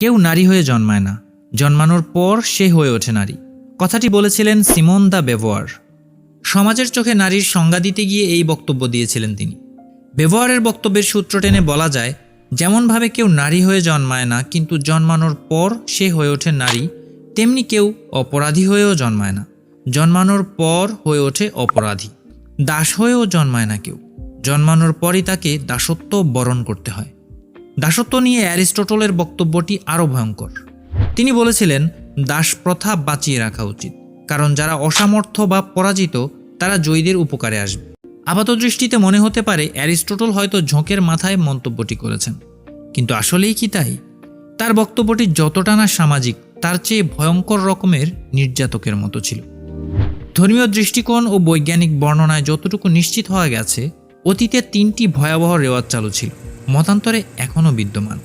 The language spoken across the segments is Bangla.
কেউ নারী হয়ে জন্মায় না। জন্মানোর পর সে হয়ে ওঠে নারী। কথাটি বলেছিলেন সিমন দ্য বেভোয়ার। সমাজের চোখে নারীর সংজ্ঞা দিতে গিয়ে এই বক্তব্য দিয়েছিলেন তিনি। ব্যবহারের বক্তব্যের সূত্র টেনে বলা যায়, যেমনভাবে কেউ নারী হয়ে জন্মায় না, কিন্তু জন্মানোর পর সে হয়ে ওঠে নারী, তেমনি কেউ অপরাধী হয়েও জন্মায় না। জন্মানোর পর হয়ে ওঠে অপরাধী। দাস হয়েও জন্মায় না কেউ। জন্মানোর পরই তাকে দাসত্ব বরণ করতে হয়। দাসত্ব নিয়ে অ্যারিস্টটলের বক্তব্যটি আরও ভয়ঙ্কর। তিনি বলেছিলেন, দাস প্রথা বাঁচিয়ে রাখা উচিত, কারণ যারা অসামর্থ্য বা পরাজিত, তারা জয়ীদের উপকারে আসবে। আপাত দৃষ্টিতে মনে হতে পারে, অ্যারিস্টটল হয়তো ঝোঁকের মাথায় মন্তব্যটি করেছেন। কিন্তু আসলেই কি তাই? তার বক্তব্যটি যতটা না সামাজিক, তার চেয়ে ভয়ঙ্কর রকমের নির্যাতকের মতো ছিল। ধর্মীয় দৃষ্টিকোণ ও বৈজ্ঞানিক বর্ণনায় যতটুকু নিশ্চিত হওয়া গেছে, অতীতে তিনটি ভয়াবহ রেওয়াজ চালু ছিল। মতান্তরে এখনও বিদ্যমান,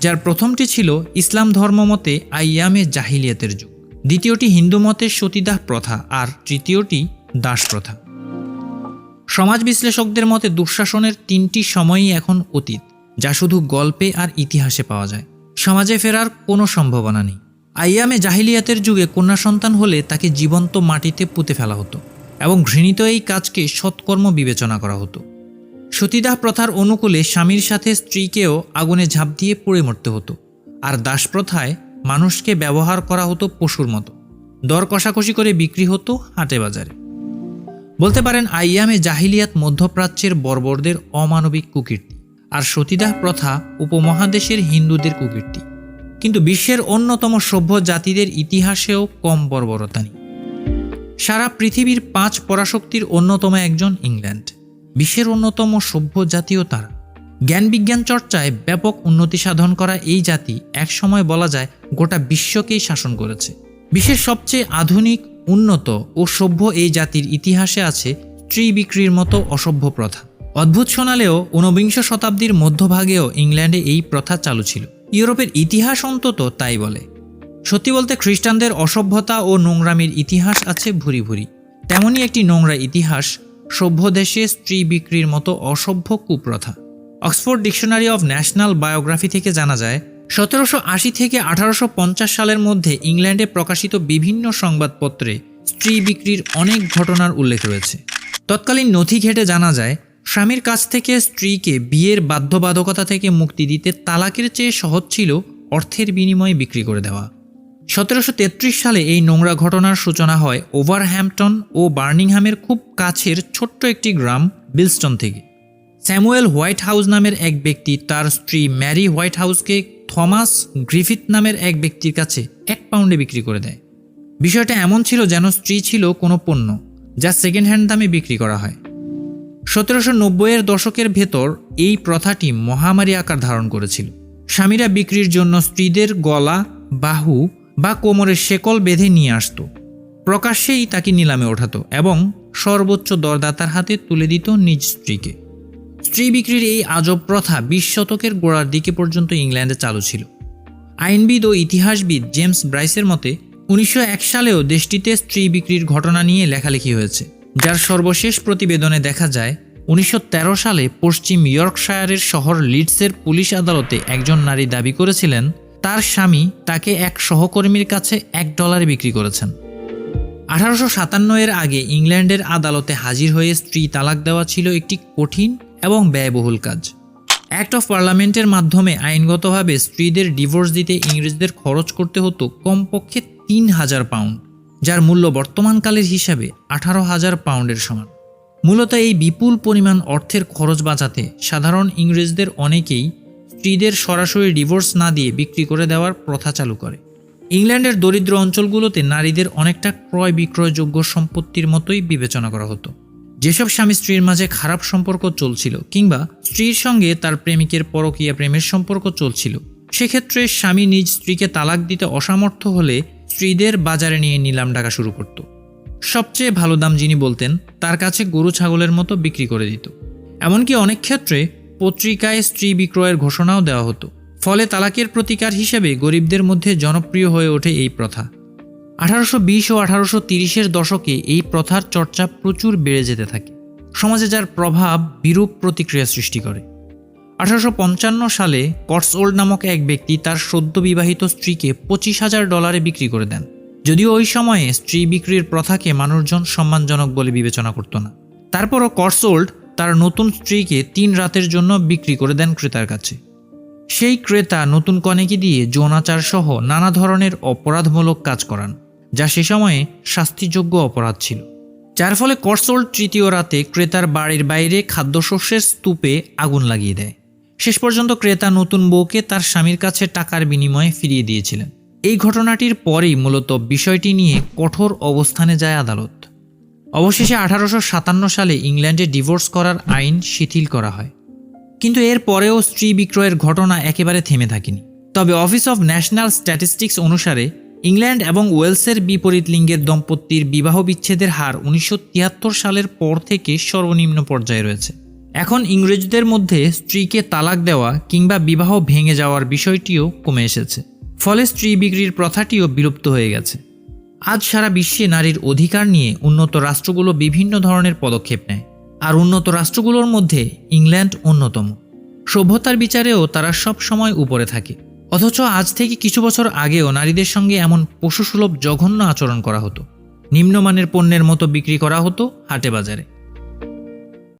যার প্রথমটি ছিল ইসলাম ধর্মমতে আইয়ামে জাহিলিয়াতের যুগ, দ্বিতীয়টি হিন্দু মতের সতীদাহ প্রথা, আর তৃতীয়টি দাস প্রথা। সমাজ বিশ্লেষকদের মতে দুঃশাসনের তিনটি সময়ই এখন অতীত, যা শুধু গল্পে আর ইতিহাসে পাওয়া যায়। সমাজে ফেরার কোনো সম্ভাবনা নেই। আইয়ামে জাহিলিয়াতের যুগে কন্যা সন্তান হলে তাকে জীবন্ত মাটিতে পুঁতে ফেলা হতো এবং ঘৃণিত এই কাজকে সৎকর্ম বিবেচনা করা হতো। সতীদাহ প্রথার অনুকূলে স্বামীর সাথে স্ত্রীকেও আগুনে ঝাঁপ দিয়ে পুড়ে মরতে হতো। আর দাস প্রথায় মানুষকে ব্যবহার করা হতো পশুর মতো। দর কষাকষি করে বিক্রি হতো হাটে বাজারে। বলতে পারেন, আইয়ামে জাহিলিয়াত মধ্যপ্রাচ্যের বর্বরদের অমানবিক কুকীর্তি। আর সতীদাহ প্রথা উপমহাদেশের হিন্দুদের কুকীর্তি। কিন্তু বিশ্বের অন্যতম সভ্য জাতিদের ইতিহাসেও কম বর্বরতা নেই। সারা পৃথিবীর পাঁচ পরাশক্তির অন্যতম একজন ইংল্যান্ড। বিশ্বের অন্যতম সভ্য জাতীয় তারা। জ্ঞান বিজ্ঞান চর্চায় ব্যাপক উন্নতি সাধন করা এই জাতি একসময় বলা যায় গোটা বিশ্বকেই শাসন করেছে। বিশ্বের সবচেয়ে আধুনিক, উন্নত ও সভ্য এই জাতির ইতিহাসে আছে স্ত্রী বিক্রির মতো অসভ্য প্রথা। অদ্ভুত শোনালেও ঊনবিংশ শতাব্দীর মধ্যভাগেও ইংল্যান্ডে এই প্রথা চালু ছিল। ইউরোপের ইতিহাস অন্তত তাই বলে। সত্যি বলতে খ্রিস্টানদের অসভ্যতা ও নোংরামির ইতিহাস আছে ভুরি ভুরি। তেমনই একটি নোংরা ইতিহাস সভ্য দেশে স্ত্রী বিক্রির মতো অসভ্য কুপ্রথা। Oxford Dictionary of National Biography থেকে জানা যায়, সতেরোশো আশি থেকে আঠারোশো পঞ্চাশ সালের মধ্যে ইংল্যান্ডে প্রকাশিত বিভিন্ন সংবাদপত্রে স্ত্রী বিক্রির অনেক ঘটনার উল্লেখ রয়েছে। তৎকালীন নথি ঘেটে জানা যায়, স্বামীর কাছ থেকে স্ত্রীকে বিয়ের বাধ্যবাধকতা থেকে মুক্তি দিতে তালাকের চেয়ে সহজ ছিল অর্থের বিনিময়ে বিক্রি করে দেওয়া। সতেরোশো তেত্রিশ সালে এই নোংরা ঘটনার সূচনা হয় ওভারহ্যাম্পটন ও বার্নিংহামের খুব কাছের ছোট্ট একটি গ্রাম বিলস্টন থেকে। স্যামুয়েল হোয়াইট হাউস নামের এক ব্যক্তি তার স্ত্রী ম্যারি হোয়াইট হাউসকে থমাস গ্রিফিথ নামের এক ব্যক্তির কাছে এক পাউন্ডে বিক্রি করে দেয়। বিষয়টা এমন ছিল যেন স্ত্রী ছিল কোনো পণ্য, যা সেকেন্ড হ্যান্ড দামে বিক্রি করা হয়। সতেরোশো নব্বইয়ের দশকের ভেতর এই প্রথাটি মহামারী আকার ধারণ করেছিল। স্বামীরা বিক্রির জন্য স্ত্রীদের গলা, বাহু বা কোমরের শেকল বেঁধে নিয়ে আসতো। প্রকাশ্যেই তাকে নিলামে ওঠাতো এবং সর্বোচ্চ দরদাতার হাতে তুলে দিত নিজ স্ত্রীকে। স্ত্রী বিক্রির এই আজব প্রথা বিশ শতকের গোড়ার দিকে পর্যন্ত ইংল্যান্ডে চালু ছিল। আইনবিদ ও ইতিহাসবিদ জেমস ব্রাইসের মতে, উনিশশো এক সালেও দেশটিতে স্ত্রী বিক্রির ঘটনা নিয়ে লেখালেখি হয়েছে, যার সর্বশেষ প্রতিবেদনে দেখা যায়, উনিশশো তেরো সালে পশ্চিম ইয়র্কশায়ারের শহর লিডসের পুলিশ আদালতে একজন নারী দাবি করেছিলেন তার স্বামী তাকে এক সহকর্মীর কাছে এক ডলারে বিক্রি করেছেন। আঠারোশো সাতান্ন এর আগে ইংল্যান্ডের আদালতে হাজির হয়ে স্ত্রী তালাক দেওয়া ছিল একটি কঠিন এবং ব্যয়বহুল কাজ। অ্যাক্ট অফ পার্লামেন্টের মাধ্যমে আইনগতভাবে স্ত্রীদের ডিভোর্স দিতে ইংরেজদের খরচ করতে হতো কমপক্ষে তিন হাজার পাউন্ড, যার মূল্য বর্তমানকালের হিসাবে আঠারো হাজার পাউন্ডের সমান। মূলত এই বিপুল পরিমাণ অর্থের খরচ বাঁচাতে সাধারণ ইংরেজদের অনেকেই স্ত্রীদের সরাসরি ডিভোর্স না দিয়ে বিক্রি করে দেওয়ার প্রথা চালু করে। ইংল্যান্ডের দরিদ্র অঞ্চলগুলোতে নারীদের অনেকটা ক্রয় বিক্রয়যোগ্য সম্পত্তির মতোই বিবেচনা করা হতো। যেসব স্বামী স্ত্রীর মাঝে খারাপ সম্পর্ক চলছিল কিংবা স্ত্রীর সঙ্গে তার প্রেমিকের পরকীয়া প্রেমের সম্পর্ক চলছিল, সেক্ষেত্রে স্বামী নিজ স্ত্রীকে তালাক দিতে অসামর্থ্য হলে স্ত্রীদের বাজারে নিয়ে নিলাম ডাকা শুরু করত। সবচেয়ে ভালো দাম যিনি বলতেন, তার কাছে গরু ছাগলের মতো বিক্রি করে দিত। এমনকি অনেক ক্ষেত্রে পত্রিকায় স্ত্রী বিক্রয়ের ঘোষণাও দেওয়া হতো। ফলে তালাকের প্রতিকার হিসেবে গরিবদের মধ্যে জনপ্রিয় হয়ে ওঠে এই প্রথা। আঠারোশো বিশ ও আঠারোশো তিরিশের দশকে এই প্রথার চর্চা প্রচুর বেড়ে যেতে থাকে। সমাজে যার প্রভাব বিরূপ প্রতিক্রিয়া সৃষ্টি করে। আঠারোশো পঞ্চান্ন সালে কটসওল্ড নামক এক ব্যক্তি তার সদ্য বিবাহিত স্ত্রীকে পঁচিশ হাজার ডলারে বিক্রি করে দেন। যদিও ওই সময়ে স্ত্রী বিক্রির প্রথাকে মানুষজন সম্মানজনক বলে বিবেচনা করত না। তারপরও কটসওল্ড তার নতুন স্ত্রীকে তিন রাতের জন্য বিক্রি করে দেন ক্রেতার কাছে। সেই ক্রেতা নতুন কনেকে দিয়ে যৌনাচার সহ নানা ধরনের অপরাধমূলক কাজ করান, যা সে সময়ে শাস্তিযোগ্য অপরাধ ছিল। যার ফলে কটসোল্ড তৃতীয় রাতে ক্রেতার বাড়ির বাইরে খাদ্যশস্যের স্তূপে আগুন লাগিয়ে দেয়। শেষ পর্যন্ত ক্রেতা নতুন বউকে তার স্বামীর কাছে টাকার বিনিময়ে ফিরিয়ে দিয়েছিলেন। এই ঘটনাটির পরেই মূলত বিষয়টি নিয়ে কঠোর অবস্থানে যায় আদালত। অবশেষে আঠারোশো সাতান্ন সালে ইংল্যান্ডে ডিভোর্স করার আইন শিথিল করা হয়। কিন্তু এর পরেও স্ত্রী বিক্রয়ের ঘটনা একেবারে থেমে থাকেনি। তবে অফিস অফ ন্যাশনাল স্ট্যাটিস্টিক্স অনুসারে ইংল্যান্ড এবং ওয়েলসের বিপরীত লিঙ্গের দম্পতির বিবাহ বিচ্ছেদের হার উনিশশো তিয়াত্তর সালের পর থেকে সর্বনিম্ন পর্যায়ে রয়েছে। এখন ইংরেজদের মধ্যে স্ত্রীকে তালাক দেওয়া কিংবা বিবাহ ভেঙে যাওয়ার বিষয়টিও কমে এসেছে। ফলে স্ত্রী বিক্রির প্রথাটিও বিলুপ্ত হয়ে গেছে। আজ সারা বিশ্বে নারীর অধিকার নিয়ে উন্নত রাষ্ট্রগুলো বিভিন্ন ধরনের পদক্ষেপ নেয়। আর উন্নত রাষ্ট্রগুলোর মধ্যে ইংল্যান্ড অন্যতম। সভ্যতার বিচারেও তারা সব সময় উপরে থাকে। অথচ আজ থেকে কিছু বছর আগেও নারীদের সঙ্গে এমন পশুসুলভ জঘন্য আচরণ করা হতো। নিম্নমানের পণ্যের মতো বিক্রি করা হতো হাটে বাজারে।